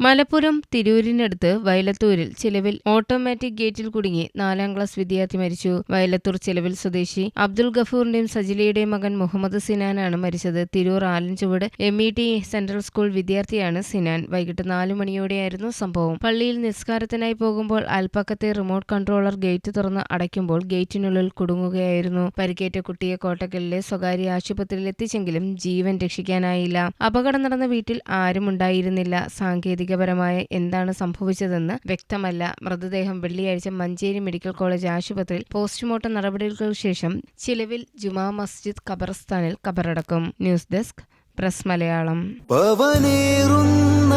മലപ്പുറം തിരൂരിനടുത്ത് വയലത്തൂരിൽ ചിലവിൽ ഓട്ടോമാറ്റിക് ഗേറ്റിൽ കുടുങ്ങി നാലാം ക്ലാസ് വിദ്യാർത്ഥി മരിച്ചു. വയലത്തൂർ ചിലവിൽ സ്വദേശി അബ്ദുൾ ഗഫൂറിന്റെയും സജിലയുടെയും മകൻ മുഹമ്മദ് സിനാനാണ് മരിച്ചത്. Tirur Alanchuvadu M E T central school വിദ്യാർത്ഥിയാണ് സിനാൻ. വൈകിട്ട് നാലു മണിയോടെയായിരുന്നു സംഭവം. പള്ളിയിൽ നിസ്കാരത്തിനായി പോകുമ്പോൾ അൽപ്പക്കത്തെ റിമോട്ട് കൺട്രോളർ ഗേറ്റ് തുറന്ന് അടയ്ക്കുമ്പോൾ ഗേറ്റിനുള്ളിൽ കുടുങ്ങുകയായിരുന്നു. പരിക്കേറ്റ കുട്ടിയെ കോട്ടക്കലിലെ സ്വകാര്യ ആശുപത്രിയിൽ എത്തിച്ചെങ്കിലും ജീവൻ രക്ഷിക്കാനായില്ല. അപകടം നടന്ന വീട്ടിൽ ആരും ഉണ്ടായിരുന്നില്ല ആരുമുണ്ടായിരുന്നില്ല സാങ്കേതികപരമായ എന്താണ് സംഭവിച്ചതെന്ന് വ്യക്തമല്ല. മൃതദേഹം വെള്ളിയാഴ്ച മഞ്ചേരി മെഡിക്കൽ കോളേജ് ആശുപത്രിയിൽ പോസ്റ്റ്മോർട്ടം നടപടികൾക്ക് ശേഷം ചിലവിൽ ജുമാ മസ്ജിദ് ഖബർസ്ഥാനിൽ ഖബറടക്കും. News desk press Malayalam. പവനേറുന്ന